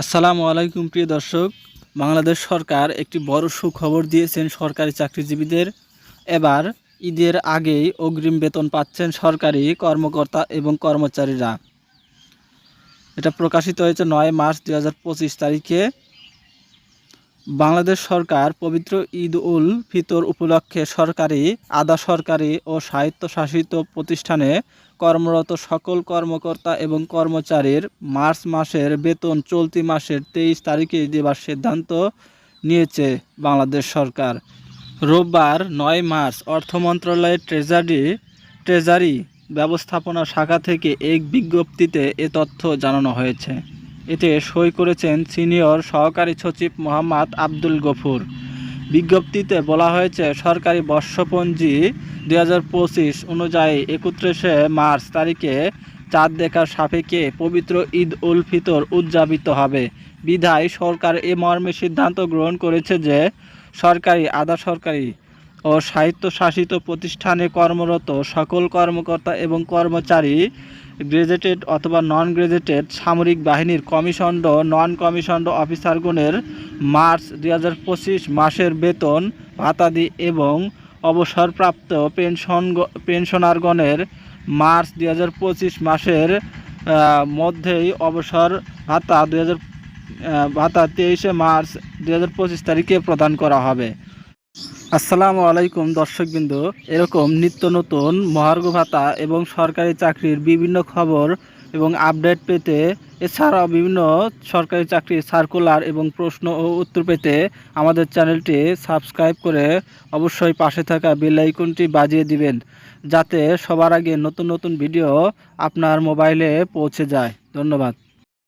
আসসালামু আলাইকুম, প্রিয় দর্শক। বাংলাদেশ সরকার একটি বড় সুখবর দিয়েছেন সরকারি চাকরিজীবীদের। এবার ঈদের আগেই অগ্রিম বেতন পাচ্ছেন সরকারি কর্মকর্তা এবং কর্মচারীরা। এটা প্রকাশিত হয়েছে নয় মার্চ দু হাজার পঁচিশ তারিখে। বাংলাদেশ সরকার পবিত্র ঈদ উল ফিতর উপলক্ষে সরকারি, আধা সরকারি ও স্বায়ত্তশাসিত প্রতিষ্ঠানে কর্মরত সকল কর্মকর্তা এবং কর্মচারীর মার্চ মাসের বেতন চলতি মাসের তেইশ তারিখে দেওয়ার সিদ্ধান্ত নিয়েছে বাংলাদেশ সরকার। রোববার নয় মার্চ অর্থ মন্ত্রণালয়ের ট্রেজারি ট্রেজারি ব্যবস্থাপনা শাখা থেকে এক বিজ্ঞপ্তিতে এ তথ্য জানানো হয়েছে। এতে সই করেছেন সিনিয়র সহকারী সচিব মোহাম্মদ আব্দুল গফুর। বিজ্ঞপ্তিতে বলা হয়েছে, সরকারি বর্ষপঞ্জি দুই হাজার পঁচিশ অনুযায়ী একত্রিশে মার্চ তারিখে চাঁদ দেখার সাপেক্ষে পবিত্র ঈদ উল ফিতর উদযাপিত হবে। বিধায় সরকার এ মর্মে সিদ্ধান্ত গ্রহণ করেছে যে, সরকারি আধা সরকারি ও স্বায়ত্তশাসিত প্রতিষ্ঠানে কর্মরত সকল কর্মকর্তা এবং কর্মচারী গ্রেজেটেড অথবা নন গ্রেজেটেড সামরিক বাহিনীর কমিশন্ড নন কমিশন্ড অফিসারগণের মার্চ দু হাজার পঁচিশ মাসের বেতন, ভাতাদি এবং অবসরপ্রাপ্ত পেনশন পেনশনারগণের মার্চ দু হাজার পঁচিশ মাসের মধ্যেই অবসর ভাতা দু হাজার ভাতা তেইশে মার্চ দু হাজার পঁচিশ তারিখে প্রদান করা হবে। আসসালামু আলাইকুম দর্শকবৃন্দ। এরকম নিত্য নতুন মহার্ঘ ভাতা এবং সরকারি চাকরির বিভিন্ন খবর এবং আপডেট পেতে, এছাড়াও বিভিন্ন সরকারি চাকরির সার্কুলার এবং প্রশ্ন ও উত্তর পেতে আমাদের চ্যানেলটি সাবস্ক্রাইব করে অবশ্যই পাশে থাকা বেল আইকনটি বাজিয়ে দিবেন, যাতে সবার আগে নতুন নতুন ভিডিও আপনার মোবাইলে পৌঁছে যায়। ধন্যবাদ।